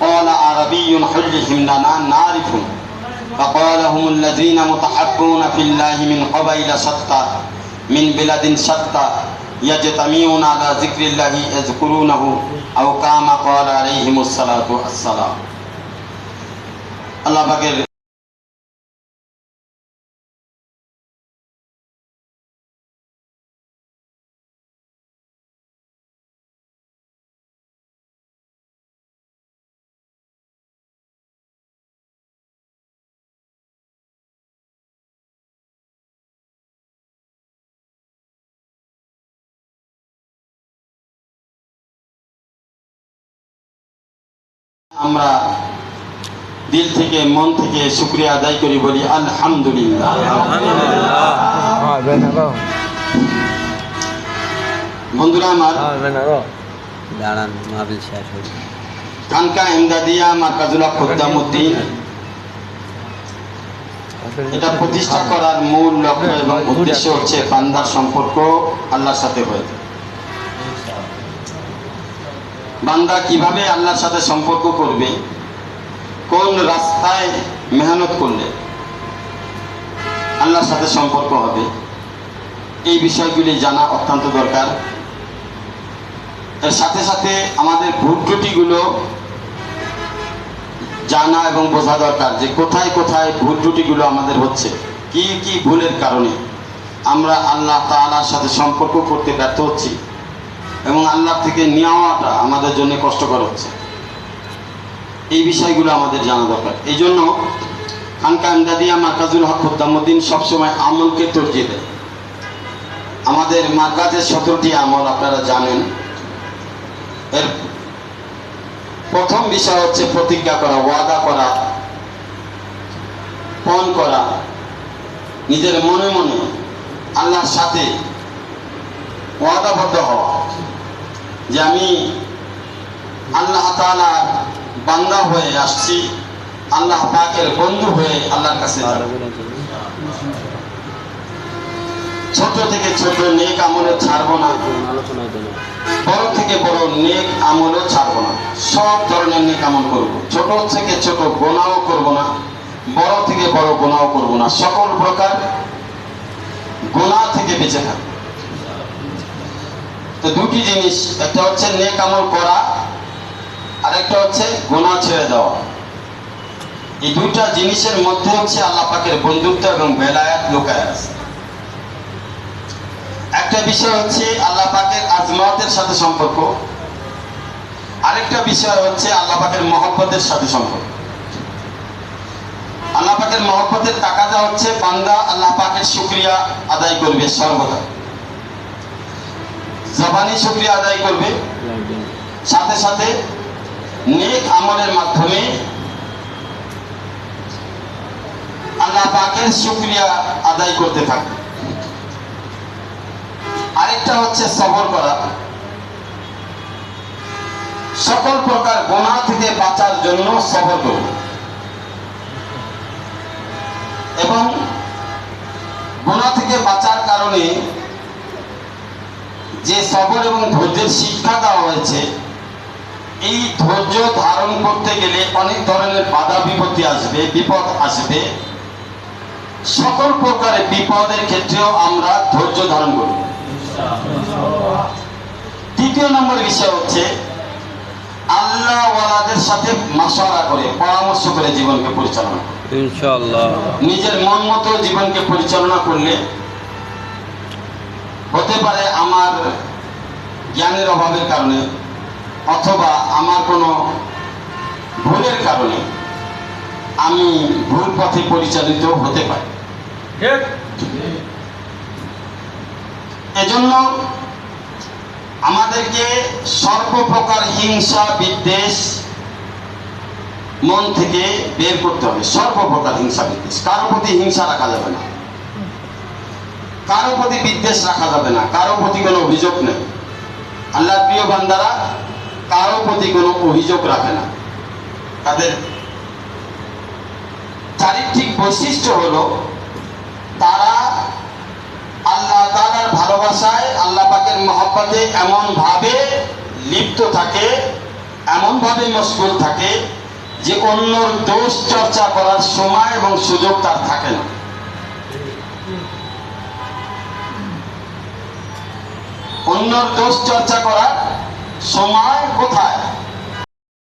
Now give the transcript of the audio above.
قال عربي حجهم لنا نعرف فقال هم الذين متحقون في الله من قبيل شتى من بلاد شتى يجتمعون على ذكر الله يذكرونه أو كما قال عليهم الصلاة والسلام. الله بكر. আমরা দিল থেকে মন থেকে শুক্রিয়া আদায় করি বলি আলহামদুলিল্লাহ। বন্ধুরা আমার দাঁড়ান মাহবিল শেষ খানকা এমদাদিয়া মার্কাজুল্লাহ খুদ্দামুদ্দিন এটা প্রতিষ্ঠা করার মূল লক্ষ্য এবং উদ্দেশ্য হচ্ছে বান্দার সম্পর্ক আল্লাহর সাথে হয়ে। বান্দা কীভাবে আল্লাহর সাথে সম্পর্ক করবে? কোন রাস্তায় মেহনত করলে আল্লাহর সাথে সম্পর্ক হবে? এই বিষয়গুলি জানা অত্যন্ত দরকার। এর সাথে সাথে আমাদের ভুল ত্রুটিগুলো জানা এবং বোঝা দরকার যে কোথায় কোথায় ভুল ত্রুটিগুলো আমাদের হচ্ছে। কি কি ভুলের কারণে আমরা আল্লাহ তাআলার সাথে সম্পর্ক করতে ব্যর্থ হচ্ছি? এবং আল্লাহ থেকে নেওয়াটা আমাদের জন্য কষ্টকর হচ্ছে। এই বিষয়গুলো আমাদের জানা দরকার। এই জন্য খানকা আমদাদিয়া মার্কাজুল হক খুদ্দামুদ্দিন সবসময় আমলকে তর্জিয়ে দেয়। আমাদের মার্কাজের সতেরোটি আমল আপনারা জানেন। এর প্রথম বিষয় হচ্ছে প্রতিজ্ঞা করা, ওয়াদা করা, পণ করা, নিজের মনে মনে আল্লাহর সাথে ওয়াদাবদ্ধ হওয়া। যে আমি আল্লাহ তাআলার বান্দা হয়ে আসছি, আল্লাহ পাকের বন্ধু হয়ে আল্লাহর কাছে ছোট থেকে ছোট নেক আমলে ছাড়বো না, বড় থেকে বড় নেক আমলও ছাড়বো না। সব ধরনের নেক আমল করব। ছোট থেকে ছোট গোনাও করব না, বড় থেকে বড় গোনাও করব না। সকল প্রকার গোনা থেকে বেঁচে থাকব। তো দুটি জিনিস, একটা হচ্ছে নেক আমল করা আর একটা হচ্ছে গোনা ছেড়ে দেওয়া। এই দুইটা জিনিসের মধ্যে হচ্ছে আল্লাহ পাকের বন্ধুত্ব এবং বেলায়াত লুকায় আছে। একটা বিষয় হচ্ছে আল্লাহ পাকের আজমাতের সাথে সম্পর্ক। আরেকটা বিষয় হচ্ছে আল্লাহ পাকের মহব্বতের সাথে সম্পর্ক। আল্লাহ পাকের মহব্বতের তাকাদা হচ্ছে বান্দা আল্লাহ পাকের শুক্রিয়া আদায় করবে সর্বদা। জবানি শুক্রিয়া আদায় করবে। সাথে সাথে নেক আমলের মাধ্যমে আল্লাহ পাকের শুক্রিয়া আদায় করতে থাকবে। আরেকটা হচ্ছে সবর করা। সকল প্রকার গোনা থেকে বাঁচার জন্য সবর করব। এবং গোনা থেকে বাঁচার কারণে যে সবর এবং ধৈর্যের শিক্ষা দেওয়া হয়েছে এই ধৈর্য ধারণ করতে গেলে অনেক ধরনের বাধা বিপত্তি আসবে বিপদ আসবে। সকল প্রকারের বিপদের ক্ষেত্রেও আমরা ধৈর্য ধারণ করব। তৃতীয় নম্বর বিষয় হচ্ছে আল্লাহ ওয়ালাদের সাথে মাসওয়ারা করে পরামর্শ করে জীবনকে পরিচালনা ইনশাআল্লাহ। নিজের মন মতো জীবনকে পরিচালনা করলে হতে পারে আমার জ্ঞানের অভাবের কারণে অথবা আমার কোনো ভুলের কারণে আমি ভুল পথে পরিচালিত হতে পারি। এজন্য আমাদেরকে সর্বপ্রকার হিংসা বিদ্বেষ মন থেকে বের করতে হবে। সর্বপ্রকার হিংসা বিদ্বেষ। কারও প্রতি হিংসা রাখা যাবে না। কারও প্রতি বিদ্বেষ রাখা যাবে না, কারও প্রতি কোনো অভিযোগ নেই। আল্লাহ প্রিয় বান্দারা, কারও প্রতি কোনো অভিযোগ রাখে না। তাদের চারিত্রিক বৈশিষ্ট্য হলো, তারা আল্লাহ তাআলার ভালোবাসায়, আল্লাহ পাকের মহব্বতে এমন ভাবে লিপ্ত থাকে, এমনভাবে মশগুল থাকে যে অন্যর দোষ চর্চা করার সময় এবং সুযোগ তার থাকে না। অন্যর দোষ চর্চা করার সময় কোথায়?